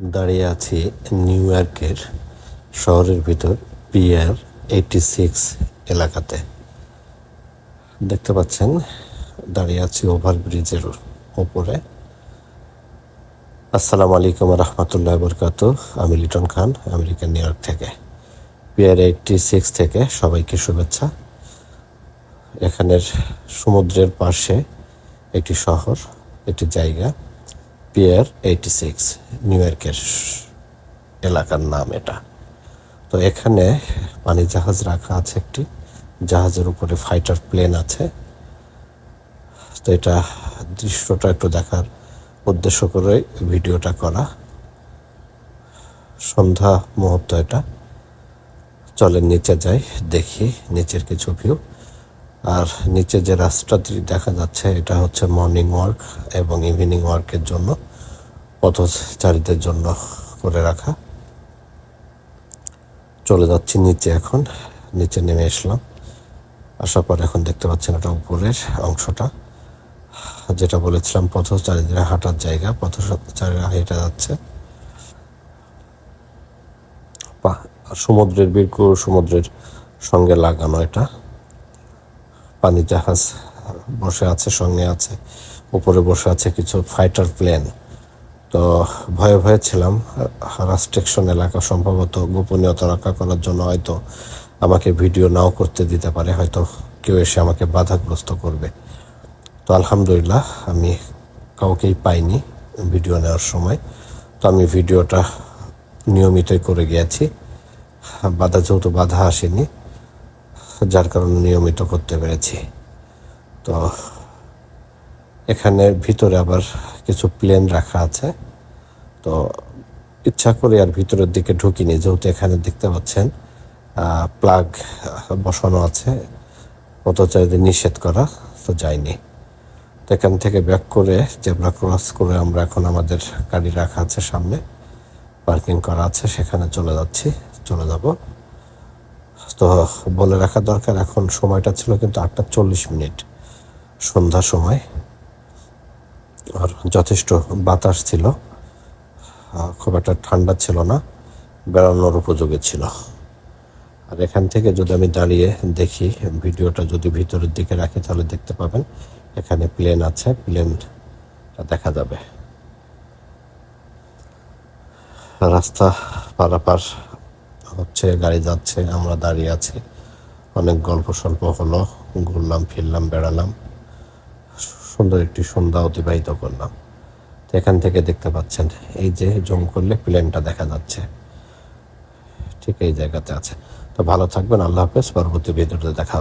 দাঁড়িয়ে আছি নিউ ইয়র্কের শহরের ভিতর পিয়ার এইটি সিক্স এলাকাতে। দেখতে পাচ্ছেন, দাঁড়িয়ে আছি ওভারব্রিজের ওপরে। আসসালামু আলাইকুম রহমতুল্লাহ বরকাত আমি Liton Khan American New York থেকে। পিয়ার এইটটি সিক্স থেকে সবাইকে শুভেচ্ছা। এখানের সমুদ্রের পাশে একটি শহর, একটি জায়গা। পিয়ার এইটি সিক্স নিউ ইয়র্কের এলাকার নাম এটা। তো এখানে পানি জাহাজ রাখা আছে একটি। জাহাজের উপরে ফাইটার প্লেন আছে। তো এটা দৃশ্যটা একটু দেখার উদ্দেশ্য করে ভিডিওটা করা। সন্ধ্যা মুহূর্ত এটা। চলেন নিচে যাই, দেখি নিচের কিছু ভিউ আর নিচে যে রাস্তাটি দেখা যাচ্ছে, এটা হচ্ছে মর্নিং ওয়ার্ক এবং ইভিনিং ওয়ার্কের জন্য, পথচারীদের জন্য করে রাখা। চলে যাচ্ছি নিচে এখন, নিচে নেমে আসলাম আসার পর এখন দেখতে পাচ্ছেন এটা উপরের অংশটা। যেটা বলেছিলাম, পথচারীদের হাঁটার জায়গা, পথচারীরা হেঁটে যাচ্ছে। সমুদ্রের বীরকুর সমুদ্রের সঙ্গে লাগানো এটা। পানি জাহাজ বসে আছে, সঙ্গে আছে, উপরে বসে আছে কিছু ফাইটার প্লেন তো ভয়ে ভয়ে ছিলাম রাস্ট্রিকশন এলাকা সম্ভবত গোপনীয়তা রক্ষা করার জন্য হয়তো আমাকে ভিডিও নাও করতে দিতে পারে, হয়তো কেউ এসে আমাকে বাধাগ্রস্ত করবে। তো আলহামদুলিল্লাহ, আমি কাউকেই পাইনি ভিডিও নেওয়ার সময়। তো আমি ভিডিওটা নিয়মিতই করে গিয়েছি, বাধা যেহেতু বাধা আসেনি যার কারণে নিয়মিত করতে পেরেছি। তো এখানে ভিতরে আবার কিছু প্লেন রাখা আছে। তো ইচ্ছা করে আর ভিতরের দিকে ঢুকিনি, যেহেতু এখানে দেখতে পাচ্ছেন প্লাগ বসানো আছে। পথচারীদের নিষেধ করা, তো যায়নি তো এখান থেকে ব্যাক করে জেব্রা ক্রস করে আমরা এখন আমাদের গাড়ি রাখা আছে সামনে। পার্কিং করা আছে, সেখানে চলে যাচ্ছি, চলে যাব। তো বলে রাখা দরকার, এখন সময়টা ছিল কিন্তু আটটা চল্লিশ মিনিট সন্ধ্যা সময়। আর যথেষ্ট বাতাস ছিল খুব একটা ঠান্ডা ছিল না, বেড়ানোর উপযোগী ছিল। আর এখান থেকে যদি আমি দাঁড়িয়ে দেখি, ভিডিওটা যদি ভিতরের দিকে রাখি, তাহলে দেখতে পাবেন এখানে প্লেন আছে, প্লেনটা দেখা যাবে। রাস্তা পারাপার হচ্ছে, গাড়ি যাচ্ছে, আমরা দাঁড়িয়ে আছি। অনেক গল্প স্বল্প হলো, ঘুরলাম, ফিরলাম, বেড়ালাম। সুন্দর একটি সন্ধ্যা অতিবাহিত করলাম। তো এখান থেকে দেখতে পাচ্ছেন, এই যে জম করলে প্লেনটা দেখা যাচ্ছে। ঠিক এই জায়গাতে আছে। তো ভালো থাকবেন, আল্লাহ হাফেজ, পরবর্তী ভিডিওতে দেখা